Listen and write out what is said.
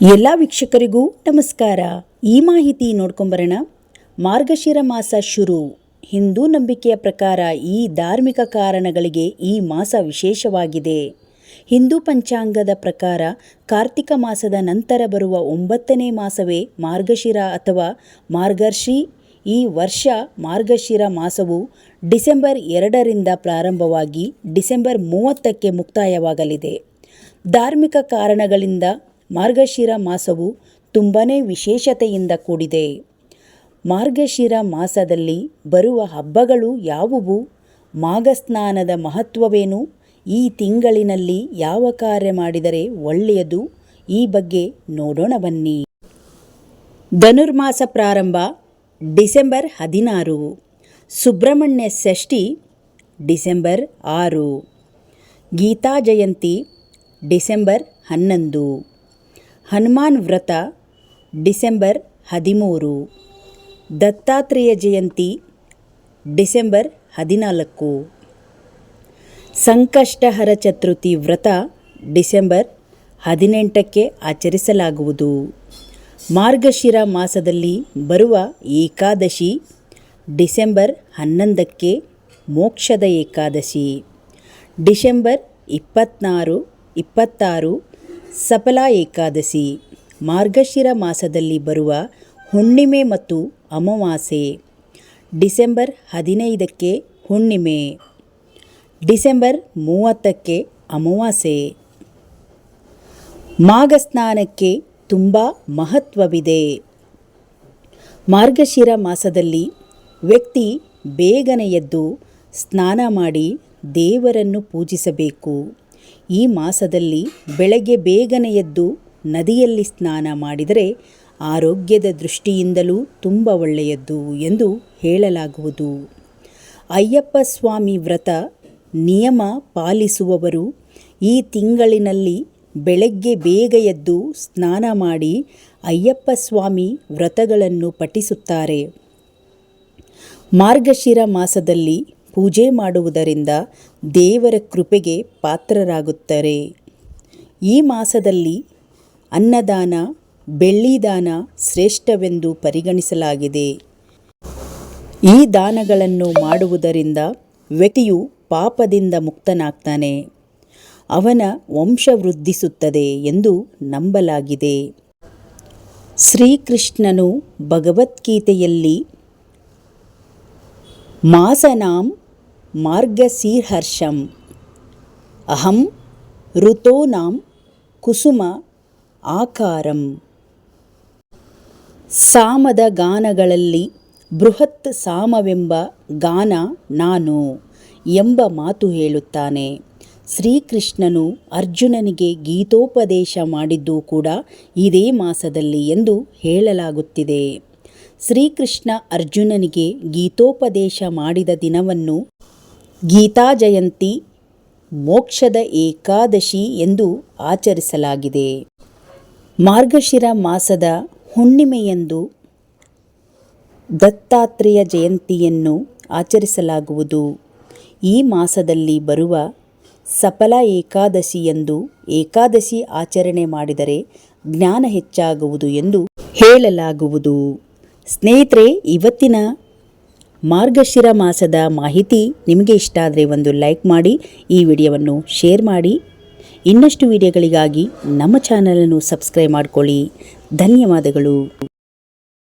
ಎಲ್ಲ ವೀಕ್ಷಕರಿಗೂ ನಮಸ್ಕಾರ. ಈ ಮಾಹಿತಿ ನೋಡ್ಕೊಂಬರೋಣ. ಮಾರ್ಗಶಿರ ಮಾಸ ಶುರು. ಹಿಂದೂ ನಂಬಿಕೆಯ ಪ್ರಕಾರ ಈ ಧಾರ್ಮಿಕ ಕಾರಣಗಳಿಗೆ ಈ ಮಾಸ ವಿಶೇಷವಾಗಿದೆ. ಹಿಂದೂ ಪಂಚಾಂಗದ ಪ್ರಕಾರ ಕಾರ್ತಿಕ ಮಾಸದ ನಂತರ ಬರುವ ಒಂಬತ್ತನೇ ಮಾಸವೇ ಮಾರ್ಗಶಿರ ಅಥವಾ ಮಾರ್ಗರ್ಷಿ. ಈ ವರ್ಷ ಮಾರ್ಗಶಿರ ಮಾಸವು ಡಿಸೆಂಬರ್ ಎರಡರಿಂದ ಪ್ರಾರಂಭವಾಗಿ ಡಿಸೆಂಬರ್ ಮೂವತ್ತಕ್ಕೆ ಮುಕ್ತಾಯವಾಗಲಿದೆ. ಧಾರ್ಮಿಕ ಕಾರಣಗಳಿಂದ ಮಾರ್ಗಶಿರ ಮಾಸವು ತುಂಬಾ ವಿಶೇಷತೆಯಿಂದ ಕೂಡಿದೆ. ಮಾರ್ಗಶಿರ ಮಾಸದಲ್ಲಿ ಬರುವ ಹಬ್ಬಗಳು ಯಾವುವು? ಮಾಘಸ್ನಾನದ ಮಹತ್ವವೇನು? ಈ ತಿಂಗಳಿನಲ್ಲಿ ಯಾವ ಕಾರ್ಯ ಮಾಡಿದರೆ ಒಳ್ಳೆಯದು? ಈ ಬಗ್ಗೆ ನೋಡೋಣ ಬನ್ನಿ. ಧನುರ್ಮಾಸ ಪ್ರಾರಂಭ ಡಿಸೆಂಬರ್ ಹದಿನಾರು. ಸುಬ್ರಹ್ಮಣ್ಯ ಷಷ್ಠಿ ಡಿಸೆಂಬರ್ ಆರು. ಗೀತಾ ಜಯಂತಿ ಡಿಸೆಂಬರ್ ಹನ್ನೊಂದು. ಹನುಮಾನ್ ವ್ರತ, ಡಿಸೆಂಬರ್ ಹದಿಮೂರು. ದತ್ತಾತ್ರೇಯ ಜಯಂತಿ, ಡಿಸೆಂಬರ್ ಹದಿನಾಲ್ಕು. ಸಂಕಷ್ಟಹರ ಚತುರ್ಥಿ ವ್ರತ, ಡಿಸೆಂಬರ್ ಹದಿನೆಂಟಕ್ಕೆ ಆಚರಿಸಲಾಗುವುದು. ಮಾರ್ಗಶಿರ ಮಾಸದಲ್ಲಿ ಬರುವ ಏಕಾದಶಿ, ಡಿಸೆಂಬರ್ ಹನ್ನೊಂದಕ್ಕೆ ಮೋಕ್ಷದ ಏಕಾದಶಿ. ಡಿಸೆಂಬರ್ ಇಪ್ಪತ್ತ್ನಾರು ಇಪ್ಪತ್ತಾರು ಸಫಲ ಏಕಾದಶಿ, ಮಾರ್ಗಶಿರ ಮಾಸದಲ್ಲಿ ಬರುವ ಹುಣ್ಣಿಮೆ ಮತ್ತು ಅಮಾವಾಸ್ಯೆ. ಡಿಸೆಂಬರ್ ಹದಿನೈದಕ್ಕೆ ಹುಣ್ಣಿಮೆ. ಡಿಸೆಂಬರ್ ಮೂವತ್ತಕ್ಕೆ ಅಮಾವಾಸ್ಯೆ. ಮಾಘಸ್ನಾನಕ್ಕೆ ತುಂಬ ಮಹತ್ವವಿದೆ. ಮಾರ್ಗಶಿರ ಮಾಸದಲ್ಲಿ ವ್ಯಕ್ತಿ ಬೇಗನೆ ಎದ್ದು ಸ್ನಾನ ಮಾಡಿ ದೇವರನ್ನು ಪೂಜಿಸಬೇಕು. ಈ ಮಾಸದಲ್ಲಿ ಬೆಳಗ್ಗೆ ಬೇಗನೆ ಎದ್ದು ನದಿಯಲ್ಲಿ ಸ್ನಾನ ಮಾಡಿದರೆ ಆರೋಗ್ಯದ ದೃಷ್ಟಿಯಿಂದಲೂ ತುಂಬ ಒಳ್ಳೆಯದು ಎಂದು ಹೇಳಲಾಗುವುದು. ಅಯ್ಯಪ್ಪ ಸ್ವಾಮಿ ವ್ರತ ನಿಯಮ ಪಾಲಿಸುವವರು ಈ ತಿಂಗಳಿನಲ್ಲಿ ಬೆಳಗ್ಗೆ ಬೇಗ ಎದ್ದು ಸ್ನಾನ ಮಾಡಿ ಅಯ್ಯಪ್ಪ ಸ್ವಾಮಿ ವ್ರತಗಳನ್ನು ಪಠಿಸುತ್ತಾರೆ. ಮಾರ್ಗಶಿರ ಮಾಸದಲ್ಲಿ ಪೂಜೆ ಮಾಡುವುದರಿಂದ ದೇವರ ಕೃಪೆಗೆ ಪಾತ್ರರಾಗುತ್ತಾರೆ. ಈ ಮಾಸದಲ್ಲಿ ಅನ್ನದಾನ ಬೆಳ್ಳಿದಾನ ಶ್ರೇಷ್ಠವೆಂದು ಪರಿಗಣಿಸಲಾಗಿದೆ. ಈ ದಾನಗಳನ್ನು ಮಾಡುವುದರಿಂದ ವ್ಯಕ್ತಿಯು ಪಾಪದಿಂದ ಮುಕ್ತನಾಗ್ತಾನೆ. ಅವನ ವಂಶ ವೃದ್ಧಿಸುತ್ತದೆ ಎಂದು ನಂಬಲಾಗಿದೆ. ಶ್ರೀಕೃಷ್ಣನು ಭಗವದ್ಗೀತೆಯಲ್ಲಿ ಮಾಸನಾಂ ಮಾರ್ಗಸೀರ್ಹರ್ಷಂ ಅಹಂ ಋತೋನಾಂ ಕುಸುಮ ಆಕಾರಂ ಸಾಮದ ಗಾನಗಳಲ್ಲಿ ಬೃಹತ್ ಸಾಮವೆಂಬ ಗಾನ ನಾನು ಎಂಬ ಮಾತು ಹೇಳುತ್ತಾನೆ। ಶ್ರೀಕೃಷ್ಣನು ಅರ್ಜುನನಿಗೆ ಗೀತೋಪದೇಶ ಮಾಡಿದ್ದು ಕೂಡ ಇದೇ ಮಾಸದಲ್ಲಿ ಎಂದು ಹೇಳಲಾಗುತ್ತಿದೆ। ಶ್ರೀಕೃಷ್ಣ ಅರ್ಜುನನಿಗೆ ಗೀತೋಪದೇಶ ಮಾಡಿದ ದಿನವನ್ನು ಗೀತಾ ಜಯಂತಿ ಮೋಕ್ಷದ ಏಕಾದಶಿ ಎಂದು ಆಚರಿಸಲಾಗಿದೆ. ಮಾರ್ಗಶಿರ ಮಾಸದ ಹುಣ್ಣಿಮೆಯಂದು ದತ್ತಾತ್ರೇಯ ಜಯಂತಿಯನ್ನು ಆಚರಿಸಲಾಗುವುದು. ಈ ಮಾಸದಲ್ಲಿ ಬರುವ ಸಫಲ ಏಕಾದಶಿಯಂದು ಏಕಾದಶಿ ಆಚರಣೆ ಮಾಡಿದರೆ ಜ್ಞಾನ ಹೆಚ್ಚಾಗುವುದು ಎಂದು ಹೇಳಲಾಗುವುದು. ಸ್ನೇಹಿತರೆ, ಇವತ್ತಿನ ಮಾರ್ಗಶಿರ ಮಾಸದ ಮಾಹಿತಿ ನಿಮಗೆ ಇಷ್ಟ ಆದರೆ ಒಂದು ಲೈಕ್ ಮಾಡಿ, ಈ ವಿಡಿಯೋವನ್ನು ಶೇರ್ ಮಾಡಿ. ಇನ್ನಷ್ಟು ವಿಡಿಯೋಗಳಿಗಾಗಿ ನಮ್ಮ ಚಾನಲನ್ನು ಸಬ್ಸ್ಕ್ರೈಬ್ ಮಾಡಿಕೊಳ್ಳಿ. ಧನ್ಯವಾದಗಳು.